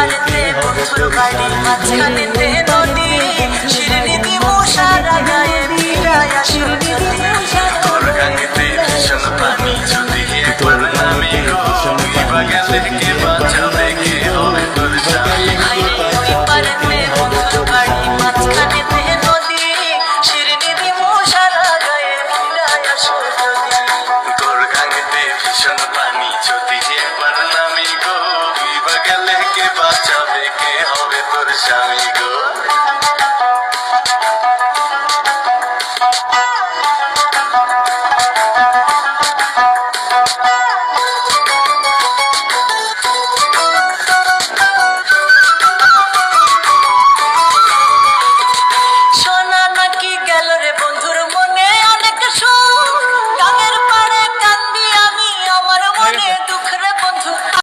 পারেতে বন্ধুর বাড়ি মাঝখানেতে নদী। শিরনিধি মশারা গায়ে মিলায় শিরনিধি তোর ভীষণ পানি, যদি একবার নামে গো তুই বাগালে থেকে বাঁচাবে কে